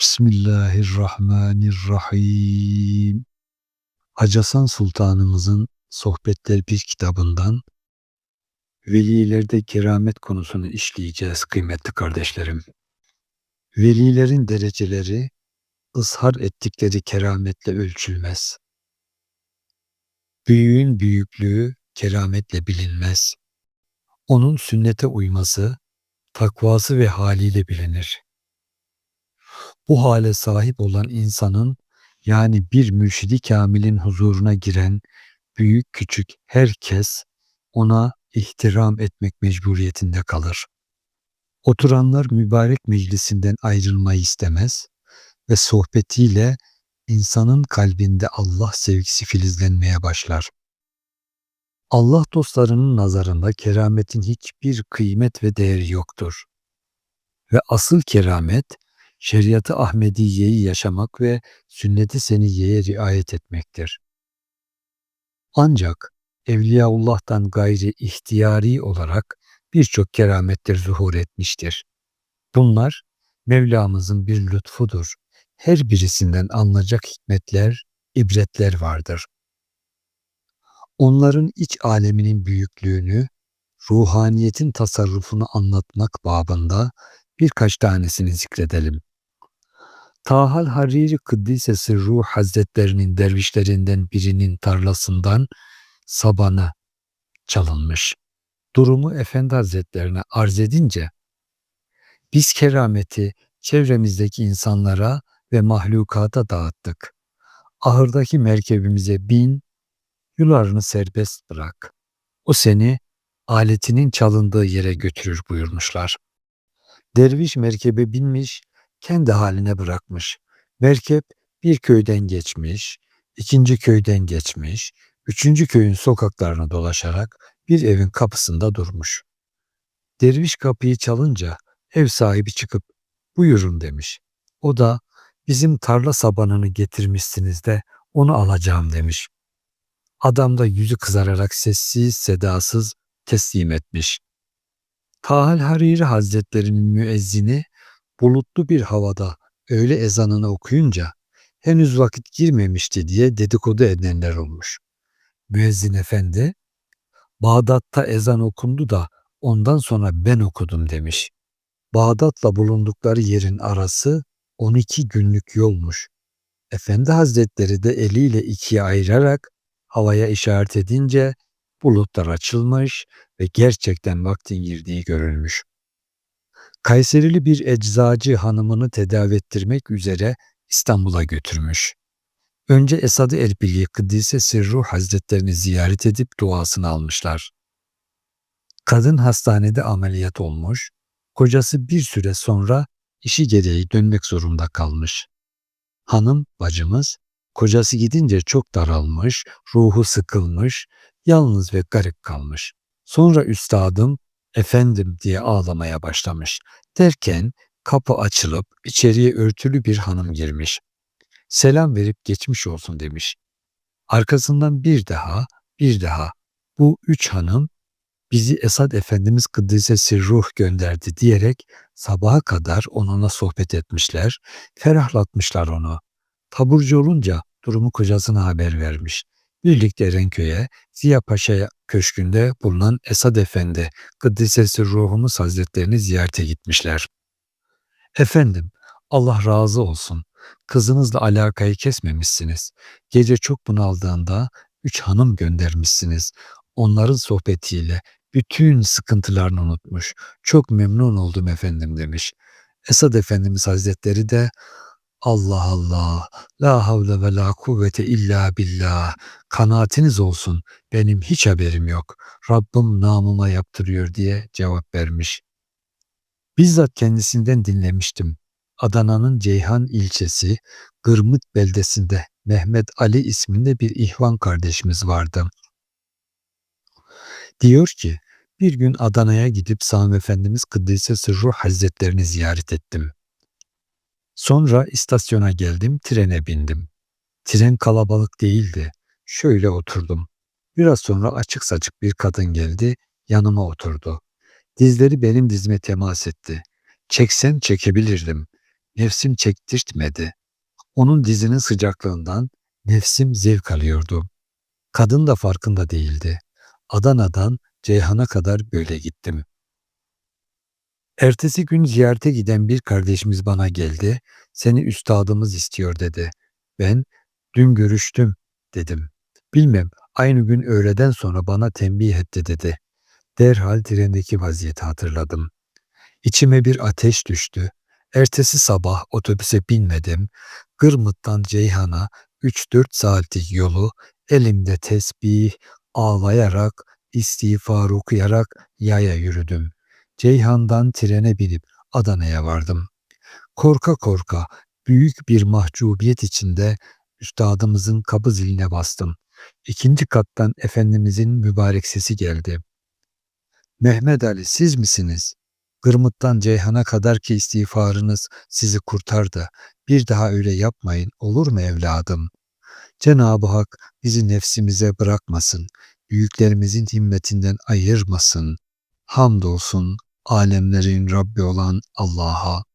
Bismillahirrahmanirrahim. Acasan Sultanımızın Sohbetler bir kitabından velilerde keramet konusunu işleyeceğiz kıymetli kardeşlerim. Velilerin dereceleri ızhar ettikleri kerametle ölçülmez. Büyüğün büyüklüğü kerametle bilinmez. Onun sünnete uyması, takvası ve haliyle bilinir. Bu hale sahip olan insanın yani bir mürşidi kamilin huzuruna giren büyük küçük herkes ona ihtiram etmek mecburiyetinde kalır. Oturanlar mübarek meclisinden ayrılmayı istemez ve sohbetiyle insanın kalbinde Allah sevgisi filizlenmeye başlar. Allah dostlarının nazarında kerametin hiçbir kıymet ve değeri yoktur. Ve asıl keramet şeriatı Ahmediye'yi yaşamak ve sünnet-i seniyeye riayet etmektir. Ancak Evliyaullah'tan gayri ihtiyari olarak birçok kerametler zuhur etmiştir. Bunlar Mevlamızın bir lütfudur. Her birisinden alınacak hikmetler, ibretler vardır. Onların iç aleminin büyüklüğünü, ruhaniyetin tasarrufunu anlatmak babında birkaç tanesini zikredelim. Tahal Hariri Kıddisesi Ruh Hazretlerinin dervişlerinden birinin tarlasından sabana çalınmış. Durumu Efendi Hazretlerine arz edince biz kerameti çevremizdeki insanlara ve mahlukata dağıttık. Ahırdaki merkebimize bin, yularını serbest bırak. O seni aletinin çalındığı yere götürür buyurmuşlar. Derviş merkebe binmiş, kendi haline bırakmış. Merkep bir köyden geçmiş, ikinci köyden geçmiş, üçüncü köyün sokaklarını dolaşarak bir evin kapısında durmuş. Derviş kapıyı çalınca ev sahibi çıkıp buyurun demiş. O da bizim tarla sabanını getirmişsiniz de onu alacağım demiş. Adam da yüzü kızararak sessiz sedasız teslim etmiş. Tahal Hariri Hazretlerinin müezzini bulutlu bir havada öğle ezanını okuyunca henüz vakit girmemişti diye dedikodu edenler olmuş. Müezzin efendi, Bağdat'ta ezan okundu da ondan sonra ben okudum demiş. Bağdat'la bulundukları yerin arası 12 günlük yolmuş. Efendi Hazretleri de eliyle ikiye ayırarak havaya işaret edince bulutlar açılmış ve gerçekten vaktin girdiği görülmüş. Kayserili bir eczacı hanımını tedavi ettirmek üzere İstanbul'a götürmüş. Önce Esad-ı Erbil'i Kıddise Sirruh Hazretlerini ziyaret edip duasını almışlar. Kadın hastanede ameliyat olmuş, kocası bir süre sonra işi gereği dönmek zorunda kalmış. Hanım bacımız kocası gidince çok daralmış, ruhu sıkılmış, yalnız ve garip kalmış. Sonra üstadım efendim diye ağlamaya başlamış. Derken kapı açılıp içeriye örtülü bir hanım girmiş. Selam verip geçmiş olsun demiş. Arkasından bir daha, bir daha bu üç hanım bizi Esad Efendimiz Kıddisesi Ruh gönderdi diyerek sabaha kadar onunla sohbet etmişler, ferahlatmışlar onu. Taburcu olunca durumu kocasına haber vermiş. Birlikte Erenköy'e Ziya Paşa Köşkü'nde bulunan Esad Efendi Kıddisesi Ruhumuz Hazretlerini ziyarete gitmişler. Efendim Allah razı olsun. Kızınızla alakayı kesmemişsiniz. Gece çok bunaldığında üç hanım göndermişsiniz. Onların sohbetiyle bütün sıkıntılarını unutmuş. Çok memnun oldum efendim demiş. Esad Efendimiz Hazretleri de Allah Allah, la havle ve la kuvvete illa billah. Kanaatiniz olsun, benim hiç haberim yok. Rabbim namıma yaptırıyor diye cevap vermiş. Bizzat kendisinden dinlemiştim. Adana'nın Ceyhan ilçesi Gırmıt beldesinde Mehmet Ali isminde bir ihvan kardeşimiz vardı. Diyor ki, bir gün Adana'ya gidip Sami Efendimiz Sırruh Hazretlerini ziyaret ettim. Sonra istasyona geldim, trene bindim. Tren kalabalık değildi. Şöyle oturdum. Biraz sonra açık saçık bir kadın geldi, yanıma oturdu. Dizleri benim dizime temas etti. Çeksen çekebilirdim. nefsim çektirtmedi. Onun dizinin sıcaklığından nefsim zevk alıyordu. Kadın da farkında değildi. Adana'dan Ceyhan'a kadar böyle gittim. Ertesi gün ziyarete giden bir kardeşimiz bana geldi. Seni üstadımız istiyor dedi. Ben dün görüştüm dedim. Bilmem aynı gün öğleden sonra bana tembih etti dedi. Derhal trendeki vaziyeti hatırladım. İçime bir ateş düştü. Ertesi sabah otobüse binmedim. Gırmıt'tan Ceyhan'a 3-4 saatlik yolu elimde tesbih, ağlayarak, istiğfar okuyarak yaya yürüdüm. Ceyhan'dan trene binip Adana'ya vardım. Korka korka büyük bir mahcubiyet içinde üstadımızın kapı ziline bastım. İkinci kattan Efendimizin mübarek sesi geldi. Mehmet Ali siz misiniz? Gırmıt'tan Ceyhan'a kadar ki istiğfarınız sizi kurtardı. Bir daha öyle yapmayın olur mu evladım? Cenab-ı Hak bizi nefsimize bırakmasın. Büyüklerimizin himmetinden ayırmasın. Hamdolsun alemlerin Rabbi olan Allah'a.